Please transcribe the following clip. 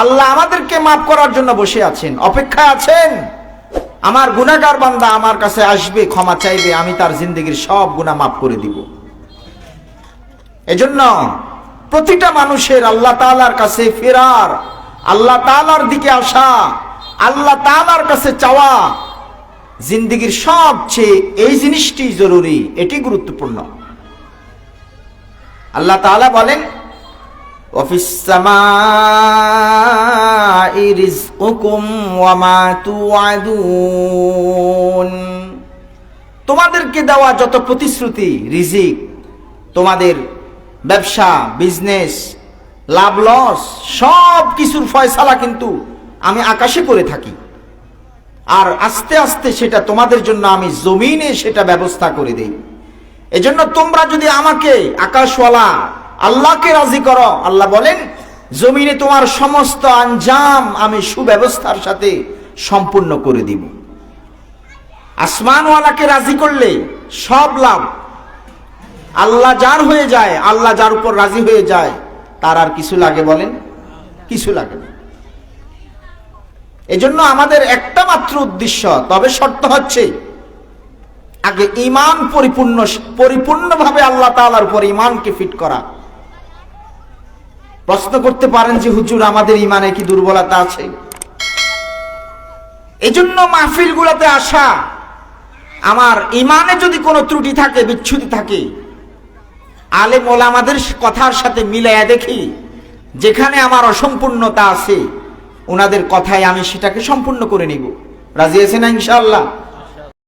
আল্লাহ আমাদেরকে মাফ করার জন্য বসে আছেন অপেক্ষা আছেন। আমার গুনাহগার বান্দা আমার কাছে আসবে, ক্ষমা চাইবে, আমি তার জিন্দগির সব গুনাহ মাফ করে দিব। এজন্য প্রতিটা মানুষের আল্লাহ তালার কাছে ফেরার, আল্লাহ তালার দিকে আসা, আল্লাহ তালার কাছে চাওয়া, জিন্দগির সবচেয়ে এই জিনিসটি জরুরি, এটি গুরুত্বপূর্ণ। আল্লাহ তাআলা বলেন তোমাদেরকে দেওয়া যত প্রতিশ্রুতি, রিজিক, তোমাদের ব্যবসা বিজনেস লাভ লস সব কিছুর ফয়সালা কিন্তু আমি আকাশে করে থাকি। আর আস্তে আস্তে সেটা তোমাদের জন্য আমি জমিনে সেটা ব্যবস্থা করে দেই। এজন্য তোমরা যদি আমাকে আকাশওয়ালা আল্লাহকে রাজি করো। আল্লাহ বলেন, জমিনে তোমার সমস্ত আঞ্জাম আমি সুব্যবস্থার সাথে সম্পূর্ণ করে দিব। আসমানওয়ালাকে রাজি করলে সব লাভ। আল্লাহ যার হয়ে যায়, আল্লাহ যার উপর রাজি হয়ে যায়, তার আর কিছু লাগে বলেন? কিছু লাগে না। এজন্য আমাদের একটা মাত্র উদ্দেশ্য, তবে শর্ত হচ্ছে, আগে ইমান পরিপূর্ণ পরিপূর্ণভাবে আল্লাহ তাআলার উপর ইমানকে ফিট করা। প্রশ্ন করতে পারেন যে, হুজুর, আমাদের ইমানে কি দুর্বলতা আছে? এজন্য মাহফিলগুলোতে আসা, আমার ইমানে যদি কোনো ত্রুটি থাকে, বিচ্ছুতি থাকে, আলেম ওলামাদের কথার সাথে মিলাইয়া দেখি, যেখানে আমার অসম্পূর্ণতা আছে ওনাদের কথায় আমি সেটাকে সম্পূর্ণ করে নিব। রাজি আছে না ইনশাআল্লাহ?